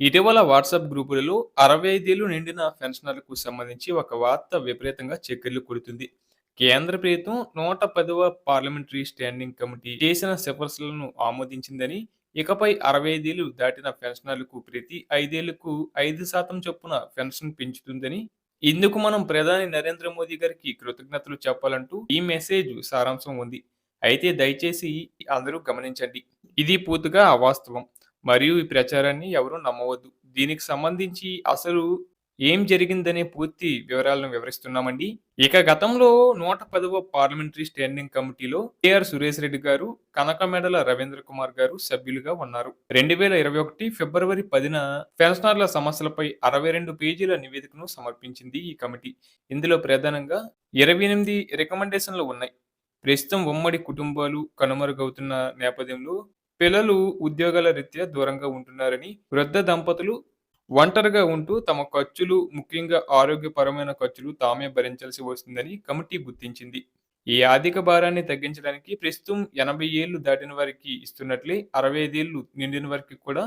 ఇటీవల వాట్సాప్ గ్రూపులలో అరవై ఐదేళ్ళు నిండిన పెన్షనర్లకు సంబంధించి ఒక వార్త విపరీతంగా చక్కెర్లు కొడుతుంది. కేంద్ర ప్రభుత్వం నూట పదవ పార్లమెంటరీ స్టాండింగ్ కమిటీ చేసిన సిఫార్సులను ఆమోదించిందని ఇకపై అరవై ఐదేళ్ళు దాటిన పెన్షనర్లకు ప్రతి ఐదేళ్ళకు ఐదు శాతం చొప్పున పెన్షన్ పెంచుతుందని ఇందుకు మనం ప్రధాని నరేంద్ర మోదీ గారికి కృతజ్ఞతలు చెప్పాలంటూ ఈ మెసేజ్ సారాంశం ఉంది. అయితే దయచేసి అందరూ గమనించండి. ఇది పూర్తిగా అవాస్తవం. మరియు ఈ ప్రచారాన్ని ఎవరూ నమ్మవద్దు. దీనికి సంబంధించి అసలు ఏం జరిగిందనే పూర్తి వివరాలను వివరిస్తున్నామండి. ఇక గతంలో నూట పదవ పార్లమెంటరీ స్టాండింగ్ కమిటీలో కేఆర్ సురేష్ రెడ్డి గారు కనకమెడల రవీంద్ర కుమార్ గారు సభ్యులుగా ఉన్నారు. రెండు వేల ఇరవై ఒకటి ఫిబ్రవరి పదిన పెన్షనర్ల సమస్యలపై అరవై రెండు పేజీల నివేదికను సమర్పించింది ఈ కమిటీ. ఇందులో ప్రధానంగా ఇరవై ఎనిమిది రికమెండేషన్లు ఉన్నాయి. ప్రస్తుతం ఉమ్మడి కుటుంబాలు కనుమరుగవుతున్న నేపథ్యంలో పిల్లలు ఉద్యోగాల రీత్యా దూరంగా ఉంటున్నారని వృద్ధ దంపతులు ఒంటరిగా ఉంటూ తమ ఖర్చులు ముఖ్యంగా ఆరోగ్యపరమైన ఖర్చులు తామే భరించాల్సి వస్తుందని కమిటీ గుర్తించింది. ఈ ఆర్థిక భారాన్ని తగ్గించడానికి ప్రస్తుతం ఎనభై ఏళ్ళు దాటిన వారికి ఇస్తున్నట్లే అరవై ఐదేళ్ళు నిండిన వారికి కూడా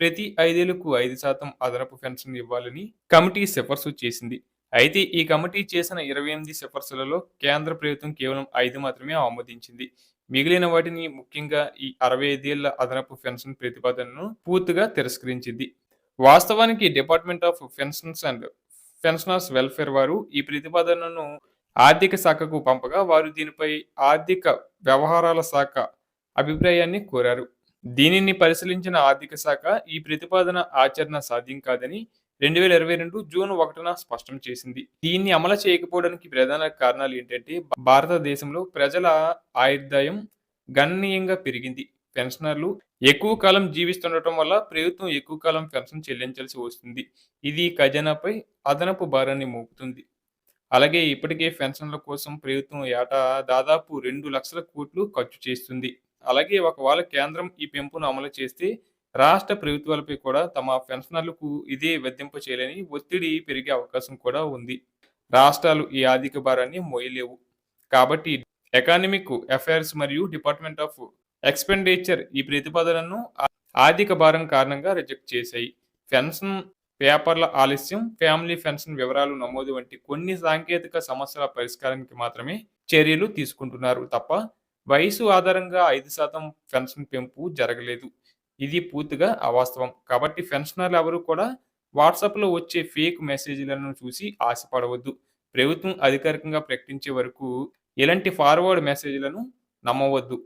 ప్రతి ఐదేళ్ళకు ఐదు శాతం అదనపు పెన్షన్ ఇవ్వాలని కమిటీ సిఫార్సు చేసింది. అయితే ఈ కమిటీ చేసిన ఇరవై ఎనిమిది సిఫార్సులలో కేంద్ర ప్రభుత్వం కేవలం ఐదు మాత్రమే ఆమోదించింది. మిగిలిన వాటిని ముఖ్యంగా ఈ అరవై ఐదేళ్ళ అదనపు పెన్షన్ ప్రతిపాదనను పూర్తిగా తిరస్కరించింది. వాస్తవానికి department of pensions and pensioners welfare వారు ఈ ప్రతిపాదనను ఆర్థిక శాఖకు పంపగా వారు దీనిపై ఆర్థిక వ్యవహారాల శాఖ అభిప్రాయాన్ని కోరారు. దీనిని పరిశీలించిన ఆర్థిక శాఖ ఈ ప్రతిపాదన ఆచరణ సాధ్యం కాదని రెండు వేల ఇరవై రెండు జూన్ ఒకటిన స్పష్టం చేసింది. దీన్ని అమలు చేయకపోవడానికి ప్రధాన కారణాలు ఏంటంటే భారతదేశంలో ప్రజల ఆయుర్దాయం గణనీయంగా పెరిగింది. పెన్షనర్లు ఎక్కువ కాలం జీవిస్తుండటం వల్ల ప్రభుత్వం ఎక్కువ కాలం పెన్షన్ చెల్లించాల్సి వస్తుంది. ఇది ఖజానాపై అదనపు భారాన్ని మోపుతుంది. అలాగే ఇప్పటికే పెన్షన్ల కోసం ప్రభుత్వం ఏటా దాదాపు రెండు లక్షల కోట్లు ఖర్చు చేస్తుంది. అలాగే ఒకవేళ కేంద్రం ఈ పెంపును అమలు చేస్తే రాష్ట్ర ప్రభుత్వాలపై కూడా తమ పెన్షనర్లకు ఇదే వెద్దింపు చేయలేని ఒత్తిడి పెరిగే అవకాశం కూడా ఉంది. రాష్ట్రాలు ఈ ఆర్థిక భారాన్ని మోయలేవు. కాబట్టి ఎకానమిక్ అఫైర్స్ మరియు డిపార్ట్మెంట్ ఆఫ్ ఎక్స్పెండిచర్ ఈ ప్రతిపాదనను ఆర్థిక భారం కారణంగా రిజెక్ట్ చేశాయి. పెన్షన్ పేపర్ల ఆలస్యం ఫ్యామిలీ పెన్షన్ వివరాలు నమోదు వంటి కొన్ని సాంకేతిక సమస్యల పరిష్కారానికి మాత్రమే చర్యలు తీసుకుంటున్నారు తప్ప వయసు ఆధారంగా ఐదు శాతం పెన్షన్ పెంపు జరగలేదు. ఇది పూర్తిగా అవాస్తవం. కాబట్టి పెన్షనర్లు ఎవరు కూడా వాట్సాప్లో వచ్చే ఫేక్ మెసేజ్లను చూసి ఆశపడవద్దు. ప్రభుత్వం అధికారికంగా ప్రకటించే వరకు ఇలాంటి ఫార్వర్డ్ మెసేజ్లను నమ్మవద్దు.